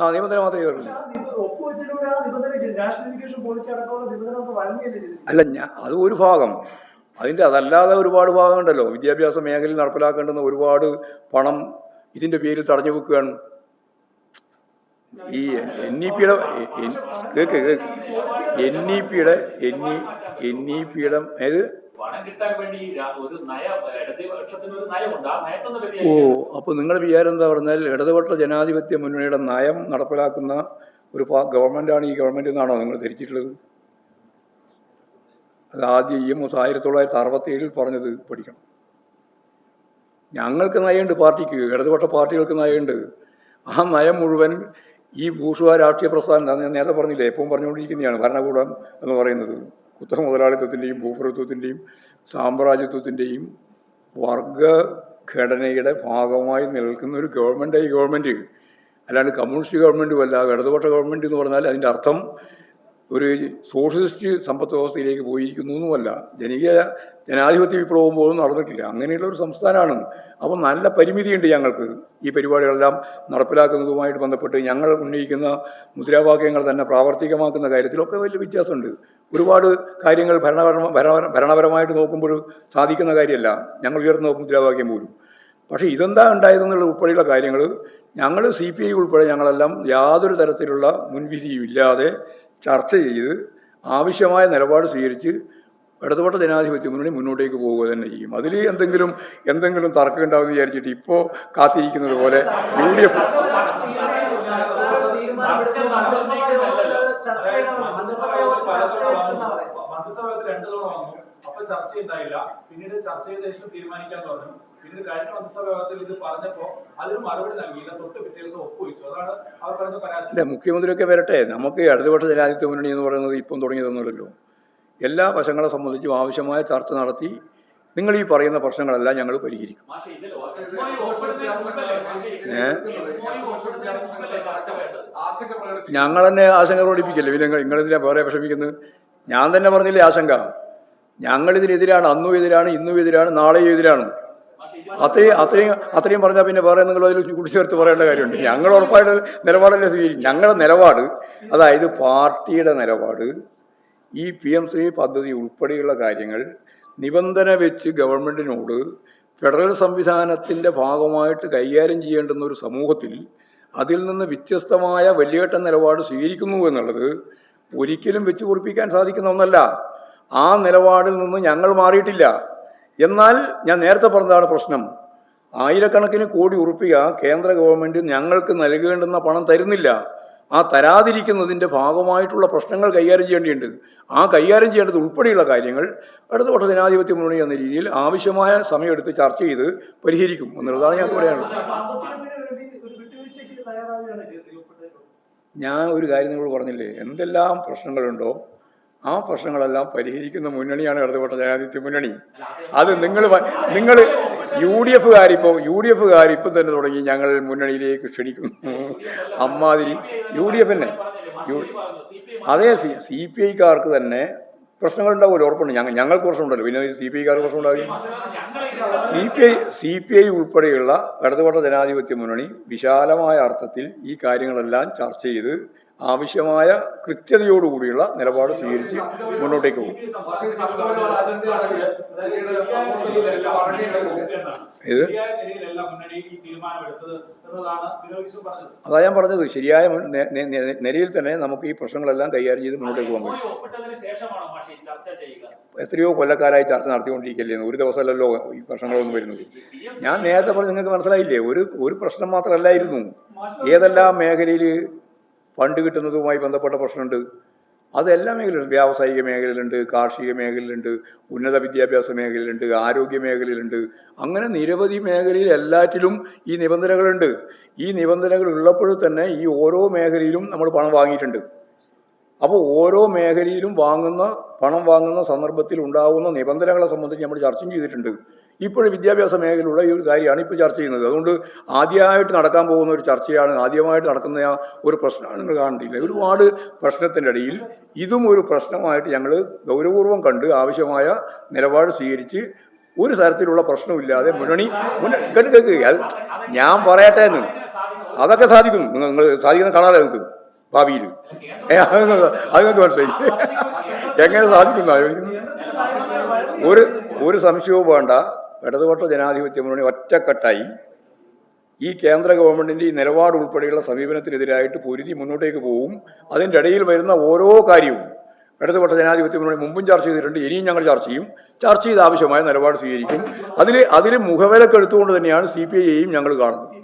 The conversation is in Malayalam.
ആ നിബന്ധന മാത്രമേ അല്ല ഞാൻ അത് ഒരു ഭാഗം. അതിന്റെ അതല്ലാതെ ഒരുപാട് ഭാഗമുണ്ടല്ലോ. വിദ്യാഭ്യാസ മേഖലയിൽ നടപ്പിലാക്കേണ്ടുന്ന ഒരുപാട് പണം ഇതിന്റെ പേരിൽ തടഞ്ഞു വെക്കുകയാണ്. ഈ എൻ ഇ പിയുടെ കേക്ക് കേക്ക്. എൻ ഇ പിയുടെ എൻ ഇ എൻ ഇ പിയുടെ ഏത്? കിട്ടാൻ വേണ്ടി ഒരു നയ ഇടതുപക്ഷത്തിന് ഒരു നയമുണ്ട്. ആ നയത്തെ ഓ അപ്പൊ അപ്പോൾ നിങ്ങളുടെ വിചാരം എന്താ പറഞ്ഞാൽ ഇടതുപക്ഷ ജനാധിപത്യ മുന്നണിയുടെ നയം നടപ്പിലാക്കുന്ന ഒരു ഗവൺമെന്റ് ഗവൺമെന്റാണ് ഈ ഗവൺമെന്റ് എന്നാണോ നിങ്ങൾ ധരിച്ചിട്ടുള്ളത്? അത് ആദ്യം ഇ എം എസ് ആയിരത്തി തൊള്ളായിരത്തി അറുപത്തി ഏഴിൽ പറഞ്ഞത് പഠിക്കണം. ഞങ്ങൾക്ക് നയമുണ്ട് പാർട്ടിക്ക്. ഇടതുപക്ഷ പാർട്ടികൾക്ക് നയമുണ്ട്. ആ നയം മുഴുവൻ ഈ ഭൂഷുവ രാഷ്ട്രീയ പ്രസ്ഥാനം ഞാൻ നേരത്തെ പറഞ്ഞില്ലേ എപ്പോഴും പറഞ്ഞുകൊണ്ടിരിക്കുന്നതാണ് ഭരണകൂടം എന്ന് പറയുന്നത്. കുത്തക മുതലാളിത്തത്തിന്റെയും ഭൂപ്രഭുത്വത്തിന്റെയും സാമ്രാജ്യത്വത്തിന്റെയും വർഗഘടനയുടെ ഭാഗമായി നിൽക്കുന്ന ഒരു ഗവൺമെന്റ് ഈ ഗവൺമെന്റ് അല്ലാണ്ട് കമ്മ്യൂണിസ്റ്റ് ഗവൺമെന്റും അല്ല ഇടതുപക്ഷ ഗവൺമെന്റ് എന്ന് പറഞ്ഞാൽ അതിന്റെ അർത്ഥം ഒരു സോഷ്യലിസ്റ്റ് സമ്പദ് വ്യവസ്ഥയിലേക്ക് പോയിരിക്കുന്നു എന്നുമല്ല. ജനകീയ ജനാധിപത്യ വിപ്ലവം പോലും നടന്നിട്ടില്ല. അങ്ങനെയുള്ള ഒരു സംസ്ഥാനമാണ് അപ്പോൾ നല്ല പരിമിതിയുണ്ട് ഞങ്ങൾക്ക്. ഈ പരിപാടികളെല്ലാം നടപ്പിലാക്കുന്നതുമായിട്ട് ബന്ധപ്പെട്ട് ഞങ്ങൾ ഉന്നയിക്കുന്ന മുദ്രാവാക്യങ്ങൾ തന്നെ പ്രാവർത്തികമാക്കുന്ന കാര്യത്തിലൊക്കെ വലിയ വ്യത്യാസമുണ്ട്. ഒരുപാട് കാര്യങ്ങൾ ഭരണപരമ ഭരണ- ഭരണപരമായിട്ട് നോക്കുമ്പോൾ സാധിക്കുന്ന കാര്യമല്ല. ഞങ്ങൾ ഉയർന്ന മുദ്രാവാക്യം പോലും. പക്ഷേ ഇതെന്താ ഉണ്ടായതെന്നുള്ള ഉൾപ്പെടെയുള്ള കാര്യങ്ങൾ ഞങ്ങൾ സി പി ഐ ഉൾപ്പെടെ ഞങ്ങളെല്ലാം യാതൊരു തരത്തിലുള്ള മുൻവിധിയും ഇല്ലാതെ ചർച്ച ചെയ്ത് ആവശ്യമായ നിലപാട് സ്വീകരിച്ച് ഇടതുപക്ഷ ജനാധിപത്യ മുന്നണി മുന്നോട്ടേക്ക് പോവുക തന്നെ ചെയ്യും. അതിൽ എന്തെങ്കിലും എന്തെങ്കിലും തർക്കം ഉണ്ടാവുമെന്ന് വിചാരിച്ചിട്ട് ഇപ്പോൾ കാത്തിരിക്കുന്നത് പോലെ യു ഡി എഫ് അപ്പൊ ചർച്ച ഉണ്ടായില്ല പിന്നീട് ചർച്ച ചെയ്ത ശേഷം തീരുമാനിക്കാൻ പറഞ്ഞു പിന്നീട് കഴിഞ്ഞ ഇത് പറഞ്ഞപ്പോ അതിന് മറുപടി നൽകിയില്ല തൊട്ട് പിറ്റേ ദിവസം ഒപ്പുവെച്ചു അതാണ് അവർ പറഞ്ഞ പരാതി മുഖ്യമന്ത്രിയൊക്കെ വരട്ടെ. നമുക്ക് ഇടതുപക്ഷ ജനാധിപത്യ മുന്നണി എന്ന് പറയുന്നത് ഇപ്പം തുടങ്ങിയതൊന്നുമല്ലല്ലോ. എല്ലാ വശങ്ങളെ സംബന്ധിച്ചും ആവശ്യമായ ചർച്ച നടത്തി നിങ്ങൾ ഈ പറയുന്ന പ്രശ്നങ്ങളെല്ലാം ഞങ്ങൾ പരിഹരിക്കും. ഞങ്ങൾ തന്നെ ആശങ്ക പ്രകടിപ്പിക്കില്ല? പിന്നെ നിങ്ങൾ നിങ്ങളെന്തിനാ വേറെ വിഷമിക്കുന്നത്? ഞാൻ തന്നെ പറഞ്ഞില്ലേ ആശങ്ക? ഞങ്ങളിതിനെതിരാണ് അന്നും എതിരാണ് ഇന്നും എതിരാണ് നാളെയും എതിരാണ്. അത്രയും അത്രയും അത്രയും പറഞ്ഞാൽ പിന്നെ വേറെ നിങ്ങൾ അതിൽ കൂട്ടിച്ചേർത്ത് പറയേണ്ട കാര്യമുണ്ട്. ഞങ്ങൾ ഉറപ്പായിട്ട് നിലപാടല്ലേ സ്വീകരിക്കും. ഞങ്ങളുടെ നിലപാട് അതായത് പാർട്ടിയുടെ നിലപാട് ഈ പി എം ശ്രീ പദ്ധതി ഉൾപ്പെടെയുള്ള കാര്യങ്ങൾ നിബന്ധന വെച്ച് ഗവൺമെന്റിനോട് ഫെഡറൽ സംവിധാനത്തിന്റെ ഭാഗമായിട്ട് കൈകാര്യം ചെയ്യേണ്ടുന്ന ഒരു സമൂഹത്തിൽ അതിൽ നിന്ന് വ്യത്യസ്തമായ വലിയേട്ട നിലപാട് സ്വീകരിക്കുന്നു എന്നുള്ളത് ഒരിക്കലും വെച്ച് കുറിപ്പിക്കാൻ സാധിക്കുന്ന ഒന്നല്ല. ആ നിലപാടിൽ നിന്ന് ഞങ്ങൾ മാറിയിട്ടില്ല. എന്നാൽ ഞാൻ നേരത്തെ പറഞ്ഞതാണ് പ്രശ്നം. ആയിരക്കണക്കിന് കോടി ഉറുപ്പിക കേന്ദ്ര ഗവൺമെന്റ് ഞങ്ങൾക്ക് നൽകേണ്ടുന്ന പണം തരുന്നില്ല. ആ തരാതിരിക്കുന്നതിന്റെ ഭാഗമായിട്ടുള്ള പ്രശ്നങ്ങൾ കൈകാര്യം ചെയ്യേണ്ടിയുണ്ട്. ആ കൈകാര്യം ചെയ്യേണ്ടത് ഉൾപ്പെടെയുള്ള കാര്യങ്ങൾ ഇടതുപക്ഷ ജനാധിപത്യ മുന്നണി എന്ന രീതിയിൽ ആവശ്യമായ സമയമെടുത്ത് ചർച്ച ചെയ്ത് പരിഹരിക്കും എന്നുള്ളതാണ് ഞാൻ പറയാനുള്ളത് ഞാൻ ഒരു കാര്യം നിങ്ങൾ പറഞ്ഞില്ലേ? എന്തെല്ലാം പ്രശ്നങ്ങളുണ്ടോ ആ പ്രശ്നങ്ങളെല്ലാം പരിഹരിക്കുന്ന മുന്നണിയാണ് ഇടതുപക്ഷ ജനാധിപത്യ മുന്നണി. അത് നിങ്ങൾ നിങ്ങൾ യു ഡി എഫുകാരിപ്പോൾ യു ഡി എഫുകാർ ഇപ്പം തന്നെ തുടങ്ങി ഞങ്ങൾ മുന്നണിയിലേക്ക് ക്ഷണിക്കുന്നു. അമ്മാതിരി യു ഡി എഫ് യു അതേ സി സി പി ഐക്കാർക്ക് തന്നെ പ്രശ്നങ്ങളുണ്ടാവുമല്ലോ ഉറപ്പുണ്ട്. ഞങ്ങൾ ഞങ്ങൾക്ക് പ്രശ്നമുണ്ടല്ലോ. പിന്നെ സി പി ഐക്കാർക്ക് പ്രശ്നമുണ്ടാവില്ല C P I C P I ഉൾപ്പെടെയുള്ള ഇടതുപക്ഷ ജനാധിപത്യ മുന്നണി വിശാലമായ അർത്ഥത്തിൽ ഈ കാര്യങ്ങളെല്ലാം ചർച്ച ചെയ്ത് ആവശ്യമായ കൃത്യതയോടുകൂടിയുള്ള നിലപാട് സ്വീകരിച്ച് മുന്നോട്ടേക്ക് പോകും. ഇത് അതാ ഞാൻ പറഞ്ഞത്. ശരിയായ നിലയിൽ തന്നെ നമുക്ക് ഈ പ്രശ്നങ്ങളെല്ലാം കൈകാര്യം ചെയ്ത് മുന്നോട്ടേക്ക് പോകാൻ ചെയ്യുക എത്രയോ കൊല്ലക്കാരായി ചർച്ച നടത്തിക്കൊണ്ടിരിക്കുകയല്ലേ ഒരു ദിവസമല്ലല്ലോ ഈ പ്രശ്നങ്ങളൊന്നും വരുന്നത്. ഞാൻ നേരത്തെ പറഞ്ഞ് നിങ്ങൾക്ക് മനസ്സിലായില്ലേ? ഒരു ഒരു പ്രശ്നം മാത്രമല്ലായിരുന്നു. ഏതെല്ലാം മേഖലയിൽ ഫണ്ട് കിട്ടുന്നതുമായി ബന്ധപ്പെട്ട പ്രശ്നമുണ്ട്. അതെല്ലാ മേഖലയിലുണ്ട്. വ്യാവസായിക മേഖലയിലുണ്ട് കാർഷിക മേഖലയിലുണ്ട് ഉന്നത വിദ്യാഭ്യാസ മേഖലയിലുണ്ട് ആരോഗ്യ മേഖലയിലുണ്ട്. അങ്ങനെ നിരവധി മേഖലയിൽ എല്ലാറ്റിലും ഈ നിബന്ധനകളുണ്ട്. ഈ നിബന്ധനകൾ ഉള്ളപ്പോൾ തന്നെ ഈ ഓരോ മേഖലയിലും നമ്മൾ പണം വാങ്ങിയിട്ടുണ്ട്. അപ്പോൾ ഓരോ മേഖലയിലും വാങ്ങുന്ന പണം വാങ്ങുന്ന സന്ദർഭത്തിൽ ഉണ്ടാകുന്ന നിബന്ധനകളെ സംബന്ധിച്ച് നമ്മൾ ചർച്ചയും ചെയ്തിട്ടുണ്ട്. ഇപ്പോഴും വിദ്യാഭ്യാസ മേഖലയിലുള്ള ഈ ഒരു കാര്യമാണ് ഇപ്പോൾ ചർച്ച ചെയ്യുന്നത്. അതുകൊണ്ട് ആദ്യമായിട്ട് നടക്കാൻ പോകുന്ന ഒരു ചർച്ചയാണ് ആദ്യമായിട്ട് നടക്കുന്ന ഒരു പ്രശ്നമാണ് നിങ്ങൾ കാണേണ്ടിയില്ല ഒരുപാട് പ്രശ്നത്തിന്റെ ഇടയിൽ ഇതും ഒരു പ്രശ്നമായിട്ട് ഞങ്ങൾ ഗൗരവപൂർവം കണ്ട് ആവശ്യമായ നിലപാട് സ്വീകരിച്ച് ഒരു തരത്തിലുള്ള പ്രശ്നമില്ലാതെ മുന്നണി മുന്നണി കേൾക്കുക കേൾക്ക് അത് ഞാൻ പറയട്ടെ എന്ന്. അതൊക്കെ സാധിക്കും നിങ്ങൾ നിങ്ങൾ സാധിക്കുന്ന കാണാതെ നിങ്ങൾക്ക്? ഭാവിയിൽ. അത് മനസ്സിലായി. എങ്ങനെ സാധിക്കുന്നു? ഒരു ഒരു സംശയവും വേണ്ട. ഇടതുപക്ഷ ജനാധിപത്യ മുന്നണി ഒറ്റക്കെട്ടായി ഈ കേന്ദ്ര ഗവൺമെന്റിന്റെ ഈ നിലപാട് ഉൾപ്പെടെയുള്ള സമീപനത്തിനെതിരായിട്ട് പൊരുതി മുന്നോട്ടേക്ക് പോവും. അതിന്റെ ഇടയിൽ വരുന്ന ഓരോ കാര്യവും ഇടതുപക്ഷ ജനാധിപത്യ മുന്നണി മുമ്പും ചർച്ച ചെയ്തിട്ടുണ്ട് ഇനിയും ഞങ്ങൾ ചർച്ച ചെയ്യും. ചർച്ച ചെയ്ത് ആവശ്യമായ നിലപാട് സ്വീകരിക്കും. അതിൽ അതിൽ മുഖവിലക്കെടുത്തുകൊണ്ട് തന്നെയാണ് സി പി ഐയെയും ഞങ്ങൾ കാണുന്നത്.